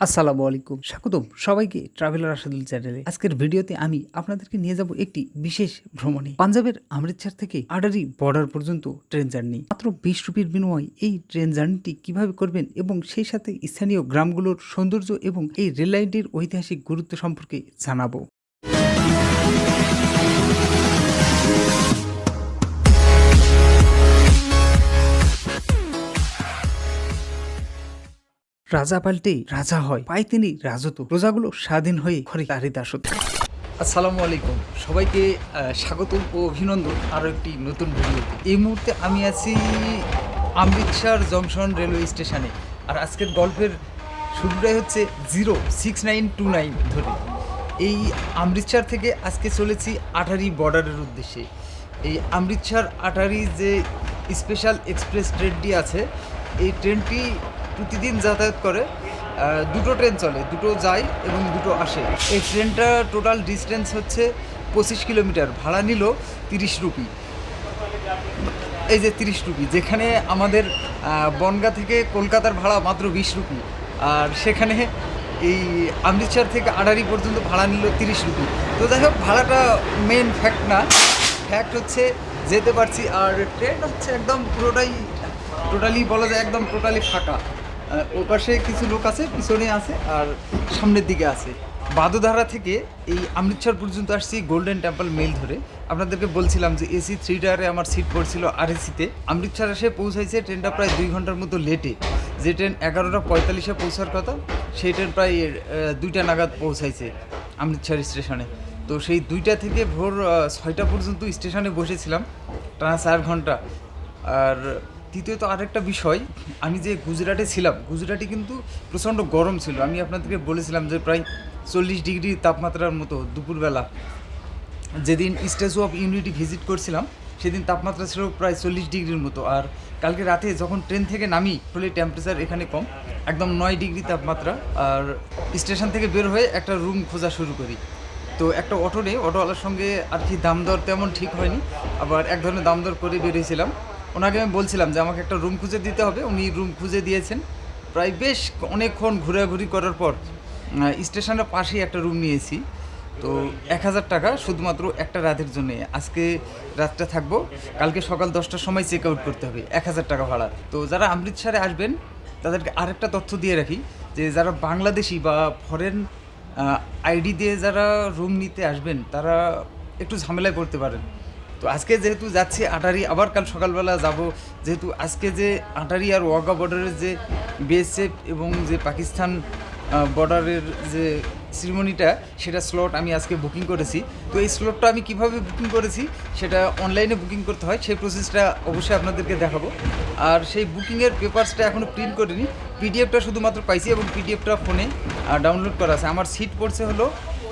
আসসালামু আলাইকুম। স্বাগতম সবাইকে ট্রাভেলার আসাদুল চ্যানেলে আজকের ভিডিওতে আমি আপনাদেরকে নিয়ে যাব একটি বিশেষ ভ্রমণে। পাঞ্জাবের অমৃতসর থেকে আডারি বর্ডার পর্যন্ত ট্রেন জার্নি মাত্র বিশ রুপির বিনিময়ে এই ট্রেন জার্নিটি কীভাবে করবেন এবং সেই সাথে স্থানীয় গ্রামগুলোর সৌন্দর্য এবং এই রেল লাইনটির ঐতিহাসিক গুরুত্ব সম্পর্কে জানাব। রাজা পাল্টে রাজা হয়, পায় তিনি রাজত্ব। প্রজাগুলো স্বাধীন হয়ে ঘরে তারই দাসত্ব। আসসালামু আলাইকুম। সবাইকে স্বাগত ও অভিনন্দন আরও একটি নতুন ভিডিওতে। এই মুহূর্তে আমি আছি অমৃতসর জংশন রেলওয়ে স্টেশনে। আর আজকের গল্পের শুরুটাই হচ্ছে zero six nine two nine ধরে। এই অমৃতসর থেকে আজকে চলেছি আঠারি বর্ডারের উদ্দেশ্যে। এই অমৃতসর আটারি যে স্পেশাল এক্সপ্রেস ট্রেনটি আছে, এই ট্রেনটি প্রতিদিন যাতায়াত করে দুটো ট্রেন চলে, দুটো যায় এবং দুটো আসে। এই ট্রেনটা টোটাল ডিস্টেন্স হচ্ছে পঁচিশ কিলোমিটার, ভাড়া নিল তিরিশ রুপি। এই যে তিরিশ রুপি, যেখানে আমাদের বনগা থেকে কলকাতার ভাড়া মাত্র বিশ রুপি। আর সেখানে এই অমৃতসর থেকে আড়ারি পর্যন্ত ভাড়া নিল তিরিশ রুপি। তো যাই হোক, ভাড়াটা মেন ফ্যাক্ট না। ফ্যাক্ট হচ্ছে যেতে পারছি, আর ট্রেন হচ্ছে একদম পুরোটাই, টোটালি বলা যায় একদম টোটালি ফাঁকা। ও পাশে কিছু লোক আছে, পিছনে আছে আর সামনের দিকে আছে। বাদোধারা থেকে এই অমৃতসর পর্যন্ত আসছি গোল্ডেন টেম্পল মেল ধরে। আপনাদেরকে বলছিলাম যে এসি থ্রি টায়ারে আমার সিট পড়ছিল আর এসিতে অমৃতসর এসে পৌঁছাইছে ট্রেনটা প্রায় দুই ঘণ্টার মতো লেটে যে ট্রেন এগারোটা পঁয়তাল্লিশে পৌঁছার কথা, সেই ট্রেন প্রায় দুইটা নাগাদ পৌঁছাইছে অমৃতসর স্টেশনে তো সেই দুইটা থেকে ভোর ছয়টা পর্যন্ত স্টেশনে বসেছিলাম। টানা চার ঘণ্টা। আর দ্বিতীয়ত আরেকটা বিষয়, আমি যে গুজরাটে ছিলাম, গুজরাটে কিন্তু প্রচণ্ড গরম ছিল। আমি আপনাদেরকে বলেছিলাম যে প্রায় চল্লিশ ডিগ্রি তাপমাত্রার মতো দুপুরবেলা। যেদিন স্ট্যাচু অফ ইউনিটি ভিজিট করছিলাম, সেদিন তাপমাত্রা ছিল প্রায় চল্লিশ ডিগ্রির মতো। আর কালকে রাতে যখন ট্রেন থেকে নামি আসলে টেম্পারেচার এখানে কম, একদম নয় ডিগ্রি তাপমাত্রা। আর স্টেশন থেকে বের হয়ে একটা রুম খোঁজা শুরু করি। তো একটা অটো নেই, অটোওয়ালার সঙ্গে আর কি দাম দর তেমন ঠিক হয়নি। আবার এক ধরনের দাম দর করে বেরিয়েছিলাম। ওনাকে আমি বলছিলাম যে আমাকে একটা রুম খুঁজে দিতে হবে। উনি রুম খুঁজে দিয়েছেন। প্রায় বেশ অনেকক্ষণ ঘোরাঘুরি করার পর স্টেশনের পাশেই একটা রুম নিয়েছি। তো এক হাজার টাকা শুধুমাত্র একটা রাতের জন্যে। আজকে রাতটা থাকব। কালকে সকাল দশটার সময় চেক আউট করতে হবে। এক হাজার টাকা ভাড়া। তো যারা অমৃতসরে আসবেন, তাদেরকে আরেকটা তথ্য দিয়ে রাখি যে যারা বাংলাদেশি বা ফরেন আইডি দিয়ে যারা রুম নিতে আসবেন, তারা একটু ঝামেলায় পড়তে পারেন। তো আজকে যেহেতু যাচ্ছি আটারি, আবার কাল সকালবেলা যাব। যেহেতু আজকে যে আটারি আর ওয়াগা বর্ডারের যে বিএসএফ এবং যে পাকিস্তান বর্ডারের যে সিরিমনিটা সেটা স্লট আমি আজকে বুকিং করেছি। তো এই স্লটটা আমি কীভাবে বুকিং করেছি, সেটা অনলাইনে বুকিং করতে হয়। সেই প্রসেসটা অবশ্যই আপনাদেরকে দেখাবো। আর সেই বুকিংয়ের পেপারসটা এখনও প্রিন্ট করিনি। পিডিএফটা শুধুমাত্র পাইছি এবং পিডিএফটা ফোনে ডাউনলোড করা আছে। আমার সিট পড়ছে হলো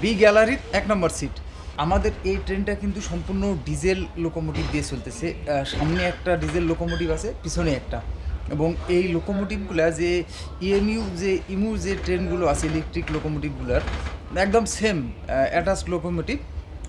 বি গ্যালারির এক নম্বর সিট আমাদের এই ট্রেনটা কিন্তু সম্পূর্ণ ডিজেল লোকোমোটিভ দিয়ে চলতেছে। সামনে একটা ডিজেল লোকোমোটিভ আছে, পিছনে একটা। এবং এই লোকোমোটিভগুলো যে ইএমইউ যে ইমু যে ট্রেনগুলো আছে, ইলেকট্রিক লোকোমোটিভগুলোর, একদম সেম অ্যাটাচ লোকোমোটিভ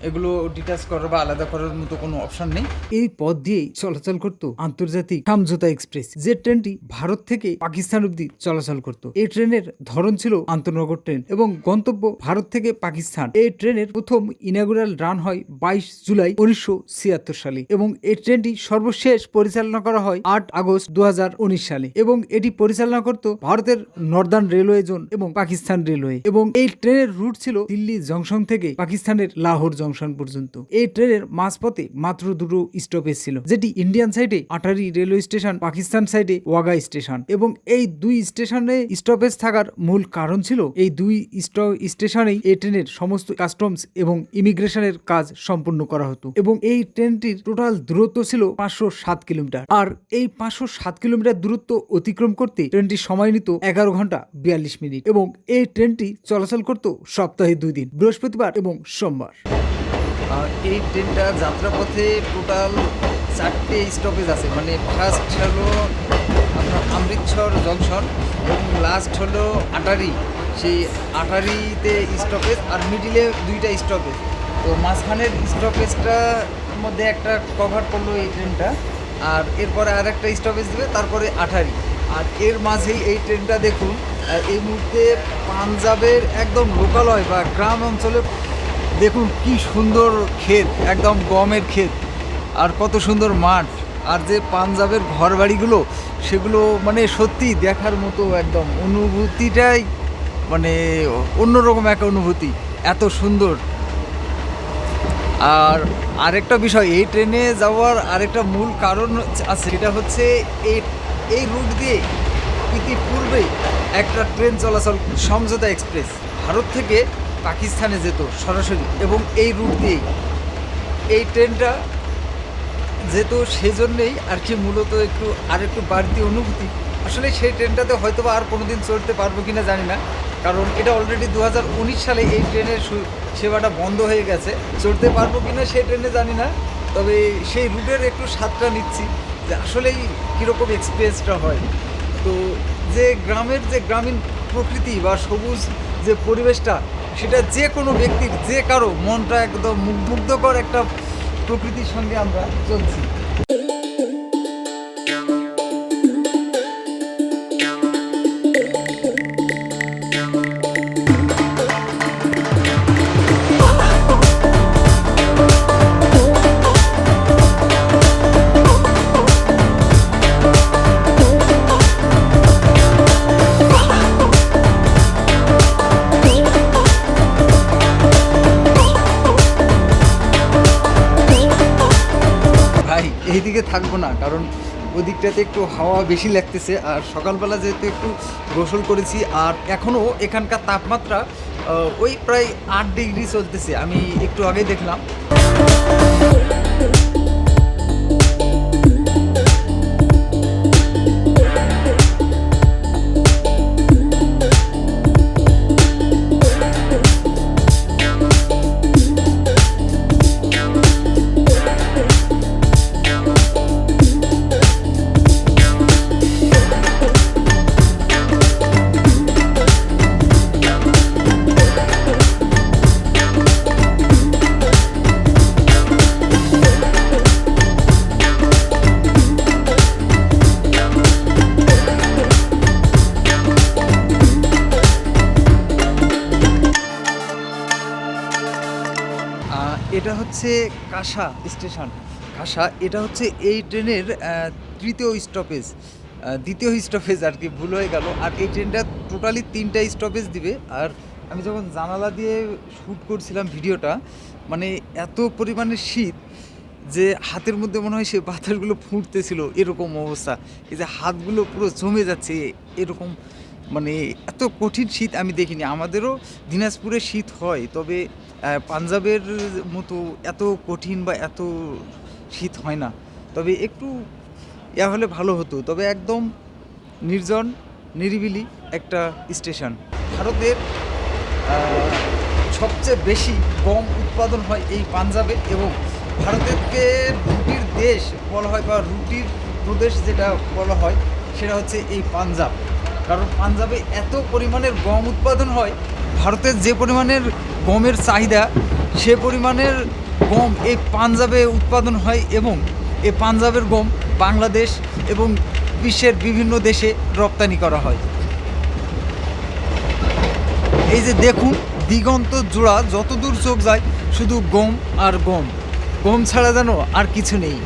এগুলো ডিটাচ করার বা আলাদা করার মতো কোনো অপশন নেই। এই পথ দিয়েই চলাচল করত আন্তর্জাতিক সমঝোতা এক্সপ্রেস যে ট্রেনটি ভারত থেকে পাকিস্তান অব্দি চলাচল করত। এই ট্রেনের ধরন ছিল আন্তনগর ট্রেন এবং গন্তব্য ভারত থেকে পাকিস্তান। এই ট্রেনের প্রথম ইনাগুরাল রান হয় বাইশ জুলাই উনিশশো ছিয়াত্তর সালে এবং এই ট্রেনটি সর্বশেষ পরিচালনা করা হয় আট আগস্ট দু হাজার উনিশ সালে এবং এটি পরিচালনা করত ভারতের নর্দার্ন রেলওয়ে জোন এবং পাকিস্তান রেলওয়ে এবং এই ট্রেনের রুট ছিল দিল্লি জংশন থেকে পাকিস্তানের লাহোর জংশন। পর্যন্ত। এই ট্রেনের মাঝপথে মাত্র দুটো স্টপেজ ছিল, যেটি ইন্ডিয়ান সাইডে আটারি রেলওয়ে স্টেশন পাকিস্তান সাইডে ওয়াগা স্টেশন এবং এই দুই স্টেশনে স্টপেজ থাকার মূল কারণ ছিল এই দুই স্টেশনেই এই ট্রেনের সমস্ত কাস্টমস এবং ইমিগ্রেশনের কাজ সম্পূর্ণ করা হতো এবং এই ট্রেনটির টোটাল দূরত্ব ছিল পাঁচশো সাত কিলোমিটার। আর এই পাঁচশো সাত কিলোমিটার দূরত্ব অতিক্রম করতে ট্রেনটি সময় নিত এগারো ঘণ্টা বিয়াল্লিশ মিনিট এবং এই ট্রেনটি চলাচল করত সপ্তাহে দুই দিন, বৃহস্পতিবার এবং সোমবার। এই ট্রেনটা যাত্রাপথে টোটাল চারটে স্টপেজ আছে। মানে ফার্স্ট হলো আপনার অমৃতসর জংশন এবং লাস্ট হলো আটারি। সেই আটারিতে স্টপেজ আর মিডিলে দুইটা স্টপেজ তো মাঝখানের স্টপেজটার মধ্যে একটা কভার করল এই ট্রেনটা আর এরপরে আর একটা স্টপেজ দেবে, তারপরে আঠারি আর এর মাঝেই এই ট্রেনটা দেখুন এই মুহূর্তে পাঞ্জাবের একদম লোকালয় বা গ্রাম অঞ্চলে দেখুন কি সুন্দর ক্ষেত, একদম গমের ক্ষেত। আর কত সুন্দর মাঠ। আর যে পাঞ্জাবের ঘরবাড়িগুলো, সেগুলো মানে সত্যি দেখার মতো একদম অনুভূতিটাই মানে অন্যরকম একটা অনুভূতি, এত সুন্দর। আর আরেকটা বিষয়, এই ট্রেনে যাওয়ার আরেকটা মূল কারণ আছে, সেটা হচ্ছে এই এই রুট দিয়ে ইতিপূর্বেই একটা ট্রেন চলাচল সমঝোতা এক্সপ্রেস ভারত থেকে পাকিস্তানে যেত সরাসরি এবং এই রুট দিয়েই। এই ট্রেনটা যেহেতু সেজন্যেই আর কি মূলত একটু, আর একটু বাড়তি অনুভূতি। আসলে সেই ট্রেনটাতে হয়তো আর কোনো দিন চড়তে পারব কিনা জানি না। কারণ এটা অলরেডি দু হাজার উনিশ সালে এই ট্রেনের সেবাটা বন্ধ হয়ে গেছে। চড়তে পারব কিনা সেই ট্রেনে জানি না। তবে সেই রুটের একটু স্বাদটা নিচ্ছি যে আসলেই কীরকম এক্সপিরিয়েন্সটা হয়। তো যে গ্রামের যে গ্রামীণ প্রকৃতি বা সবুজ যে পরিবেশটা সেটা যে কোনো ব্যক্তির, যে কারও মনটা একদম মুগ্ধ- মুগ্ধকর একটা প্রকৃতির সঙ্গে আমরা চলছি। ওদিকটাতে একটু হাওয়া বেশি লাগতেছে, আর সকালবেলা যেহেতু একটু গোসল করেছি, আর এখনও এখানকার তাপমাত্রা ওই প্রায় আট ডিগ্রি চলতেছে, আমি একটু আগে দেখলাম। কাঁসা স্টেশন। কাঁসা, এটা হচ্ছে এই ট্রেনের তৃতীয় স্টপেজ দ্বিতীয় স্টপেজ আর কি ভুল হয়ে গেল। আর এই ট্রেনটা টোটালি তিনটা স্টপেজ দিবে। আর আমি যখন জানালা দিয়ে শ্যুট করছিলাম ভিডিওটা মানে এত পরিমাণে শীত যে হাতের মধ্যে মনে হয় সে বাতাসগুলো ফুটতেছিল, এরকম অবস্থা। এই যে হাতগুলো পুরো জমে যাচ্ছে, এরকম মানে এত কঠিন শীত আমি দেখিনি। আমাদেরও দিনাজপুরে শীত হয়, তবে পাঞ্জাবের মতো এত কঠিন বা এত শীত হয় না। তবে একটু ইয়া হলে ভালো হতো। তবে একদম নির্জন, নিরিবিলি একটা স্টেশন। ভারতের সবচেয়ে বেশি গম উৎপাদন হয় এই পাঞ্জাবে এবং ভারতেরকে রুটির দেশ বলা হয় বা রুটির প্রদেশ যেটা বলা হয় সেটা হচ্ছে এই পাঞ্জাব। কারণ পাঞ্জাবে এত পরিমাণের গম উৎপাদন হয়, ভারতের যে পরিমাণের গমের চাহিদা, সে পরিমাণের গম এই পাঞ্জাবে উৎপাদন হয় এবং এই পাঞ্জাবের গম বাংলাদেশ এবং বিশ্বের বিভিন্ন দেশে রপ্তানি করা হয়। এই যে দেখুন, দিগন্ত জোড়া যতদূর চোখ যায় শুধু গম আর গম। গম ছাড়া যেন আর কিছু নেই।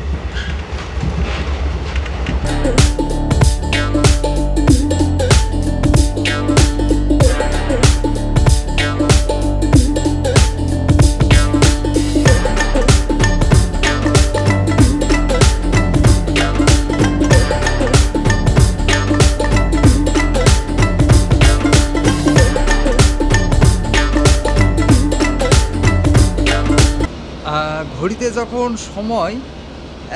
ঘড়িতে যখন সময়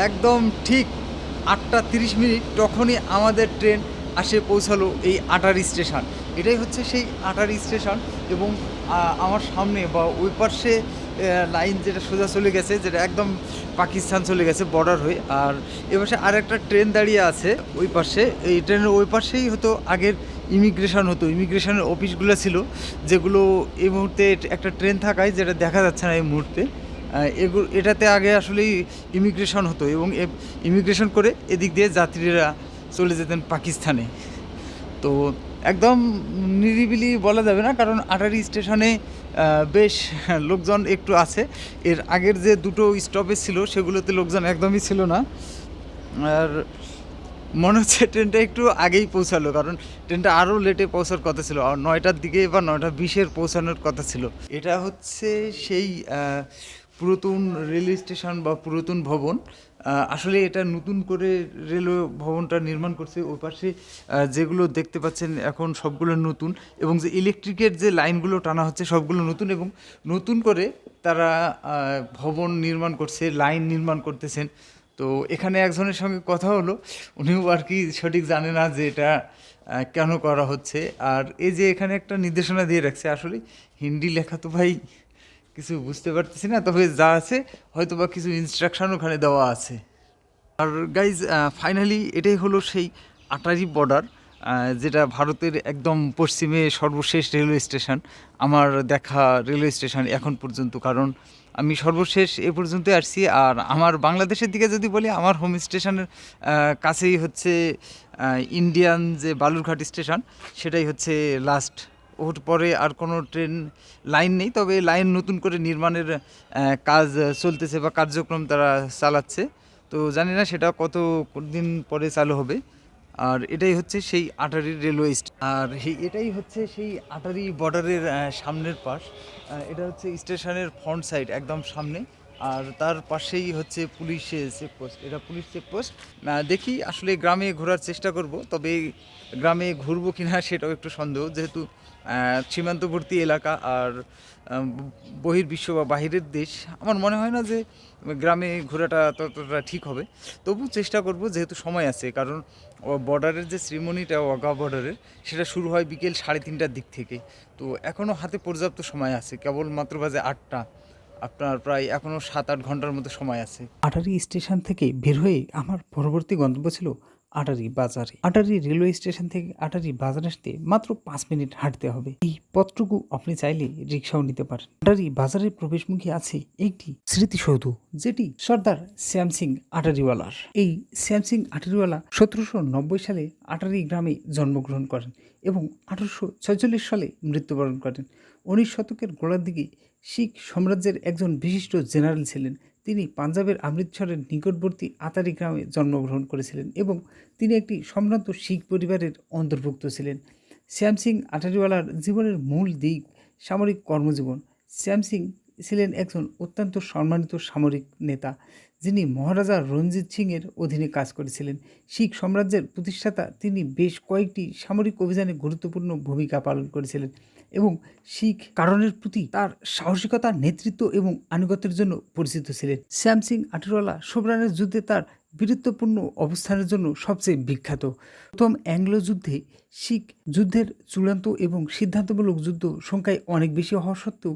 একদম ঠিক আটটা তিরিশ মিনিট, তখনই আমাদের ট্রেন আসে পৌঁছালো এই আটারি স্টেশন। এটাই হচ্ছে সেই আটারি স্টেশন এবং আমার সামনে বা ওই পাশে লাইন যেটা সোজা চলে গেছে, যেটা একদম পাকিস্তান চলে গেছে বর্ডার হয়ে। আর এ পাশে আর একটা ট্রেন দাঁড়িয়ে আছে ওই পাশে। এই ট্রেনের ওই পাশেই হতো আগের ইমিগ্রেশন হতো। ইমিগ্রেশনের অফিসগুলো ছিল, যেগুলো এই মুহূর্তে একটা ট্রেন থাকায়, যেটা দেখা যাচ্ছে না এই মুহূর্তে। এগুলো এটাতে আগে আসলেই ইমিগ্রেশন হতো এবং ইমিগ্রেশন করে এদিক দিয়ে যাত্রীরা চলে যেতেন পাকিস্তানে। তো একদম নিরিবিলি বলা যাবে না, কারণ আটারি স্টেশনে বেশ লোকজন একটু আছে। এর আগের যে দুটো স্টপেজ ছিল, সেগুলোতে লোকজন একদমই ছিল না। আর মনে হচ্ছে ট্রেনটা একটু আগেই পৌঁছালো, কারণ ট্রেনটা আরও লেটে পৌঁছার কথা ছিল, আর নয়টার দিকে বা নয়টা বিশের পৌঁছানোর কথা ছিল। এটা হচ্ছে সেই পুরাতন রেল স্টেশন বা পুরাতন ভবন আসলে এটা নতুন করে রেলওয়ে ভবনটা নির্মাণ করছে। ওই পাশে যেগুলো দেখতে পাচ্ছেন এখন সবগুলো নতুন এবং যে ইলেকট্রিকের যে লাইনগুলো টানা হচ্ছে সবগুলো নতুন এবং নতুন করে তারা ভবন নির্মাণ করছে, লাইন নির্মাণ করতেছেন। তো এখানে একজনের সঙ্গে কথা হলো, উনিও আর কি সঠিক জানে না যে এটা কেন করা হচ্ছে। আর এই যে এখানে একটা নির্দেশনা দিয়ে রাখছে, আসলে হিন্দি লেখা তো ভাই কিছু বুঝতে পারতেছি না, তবে যা আছে হয়তো বা কিছু ইনস্ট্রাকশন ওখানে দেওয়া আছে। আর গাইজ ফাইনালি এটাই হলো সেই আটারি বর্ডার যেটা ভারতের একদম পশ্চিমে সর্বশেষ রেলওয়ে স্টেশন আমার দেখা রেলওয়ে স্টেশন এখন পর্যন্ত। কারণ আমি সর্বশেষ এ পর্যন্ত আসছি, আর আমার বাংলাদেশের দিকে যদি বলি, আমার হোম স্টেশনের কাছেই হচ্ছে ইন্ডিয়ান যে বালুরঘাট স্টেশন সেটাই হচ্ছে লাস্ট ওর পরে আর কোনো ট্রেন লাইন নেই, তবে লাইন নতুন করে নির্মাণের কাজ চলতেছে বা কার্যক্রম তারা চালাচ্ছে। তো জানি না সেটা কত দিন পরে চালু হবে। আর এটাই হচ্ছে সেই আটারি রেলওয়ে আর এটাই হচ্ছে সেই আটারি বর্ডারের সামনের পাশ। এটা হচ্ছে স্টেশনের ফ্রন্ট সাইড একদম সামনে। আর তার পাশেই হচ্ছে পুলিশ চেকপোস্ট। এটা পুলিশ চেকপোস্ট। দেখি আসলে গ্রামে ঘোরার চেষ্টা করব, তবে গ্রামে ঘুরবো কিনা সেটাও একটু সন্দেহ। যেহেতু সীমান্তবর্তী এলাকা আর বহির্বিশ্ব বা বাহিরের দেশ, আমার মনে হয় না যে গ্রামে ঘোরাটা ততটা ঠিক হবে। তবু চেষ্টা করব যেহেতু সময় আছে, কারণ বর্ডারের যে শ্রীমণিটা ওয়াগা বর্ডারের, সেটা শুরু হয় বিকেল সাড়ে তিনটার দিক থেকে। তো এখনও হাতে পর্যাপ্ত সময় আছে কেবল মাত্র বাজে আটটা। আপনার প্রায় এখনও সাত আট ঘণ্টার মতো সময় আছে। আটারি স্টেশন থেকে বের হয়ে আমার পরবর্তী গন্তব্য ছিল আটারি বাজারে। আটারি রেলওয়ে স্টেশন থেকে আটারি বাজার আসতে মাত্র পাঁচ মিনিট হাঁটতে হবে। এই পথটুকু আপনি চাইলে রিক্সাও নিতে পারেন। আটারি বাজারের প্রবেশমুখী আছে একটি স্মৃতিসৌধ, যেটি সর্দার শ্যামসিং আটারিওয়ালার। এই শ্যামসিং আটারিওয়ালা সতেরোশো নব্বই সালে আটারি গ্রামে জন্মগ্রহণ করেন এবং আঠারোশো ছয়চল্লিশ সালে মৃত্যুবরণ করেন। উনিশ শতকের গোড়ার দিকে শিখ সাম্রাজ্যের একজন বিশিষ্ট জেনারেল ছিলেন। তিনি পাঞ্জাবের অমৃতসরের নিকটবর্তী আতারি গ্রামে জন্মগ্রহণ করেছিলেন এবং তিনি একটি সম্ভ্রান্ত শিখ পরিবারের অন্তর্ভুক্ত ছিলেন। শ্যাম সিং আটারিওয়ালার জীবনের মূল দিক সামরিক কর্মজীবন। শ্যাম সিং ছিলেন একজন অত্যন্ত সম্মানিত সামরিক নেতা, যিনি মহারাজা রঞ্জিত সিংয়ের অধীনে কাজ করেছিলেন। শিখ সাম্রাজ্যের প্রতিষ্ঠাতা তিনি বেশ কয়েকটি সামরিক অভিযানে গুরুত্বপূর্ণ ভূমিকা পালন করেছিলেন এবং শিখ কারণের প্রতি তার সাহসিকতা, নেতৃত্ব এবং আনুগত্যের জন্য পরিচিত ছিলেন। শ্যাম সিং আটরওয়ালা সোবরানের যুদ্ধে তার বীরত্বপূর্ণ অবস্থানের জন্য সবচেয়ে বিখ্যাত। প্রথম অ্যাংলো যুদ্ধে শিখ যুদ্ধের চূড়ান্ত এবং সিদ্ধান্তমূলক যুদ্ধ সংখ্যায় অনেক বেশি হওয়া সত্ত্বেও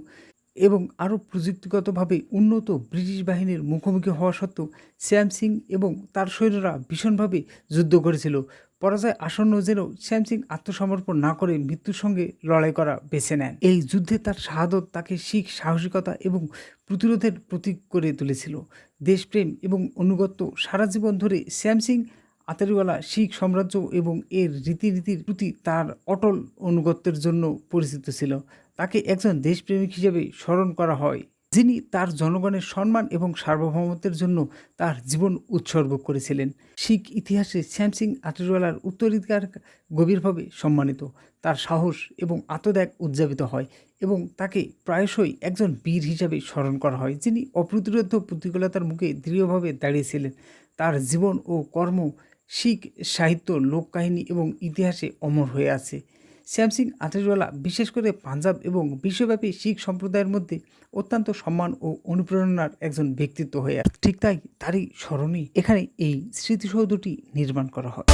এবং আরও প্রযুক্তিগতভাবে উন্নত ব্রিটিশ বাহিনীর মুখোমুখি হওয়া সত্ত্বেও শ্যাম সিং এবং তার সৈন্যরা ভীষণভাবে যুদ্ধ করেছিল। পরাজয় আসন্ন যেন শ্যাম সিং আত্মসমর্পণ না করে মৃত্যুর সঙ্গে লড়াই করা বেছে নেন। এই যুদ্ধে তার শাহাদত তাকে শিখ সাহসিকতা এবং প্রতিরোধের প্রতীক করে তুলেছিল। দেশপ্রেম এবং অনুগত্য সারা জীবন ধরে শ্যাম সিং আতারিওয়ালা শিখ সাম্রাজ্য এবং এর রীতিনীতির প্রতি তার অটল অনুগত্যের জন্য পরিচিত ছিল। তাকে একজন দেশপ্রেমিক হিসেবে স্মরণ করা হয়, যিনি তার জনগণের সম্মান এবং সার্বভৌমত্বের জন্য তার জীবন উৎসর্গ করেছিলেন। শিখ ইতিহাসে শ্যাম সিং আটারিওয়ালার উত্তরাধিকার গভীরভাবে সম্মানিত। তার সাহস এবং আত্মত্যাগ উদযাপিত হয় এবং তাকে প্রায়শই একজন বীর হিসাবে স্মরণ করা হয়, যিনি অপ্রতিরোধ প্রতিকূলতার মুখে দৃঢ়ভাবে দাঁড়িয়েছিলেন। তার জীবন ও কর্ম শিখ সাহিত্য, লোককাহিনী এবং ইতিহাসে অমর হয়ে আছে। শ্যাম সিং আটারিওয়ালা বিশেষ করে পাঞ্জাব এবং বিশ্বব্যাপী শিখ সম্প্রদায়ের মধ্যে অত্যন্ত সম্মান ও অনুপ্রেরণার একজন ব্যক্তিত্ব হয়ে ঠিক তাই তারই স্মরণে এখানে এই স্মৃতিসৌধটি নির্মাণ করা হয়।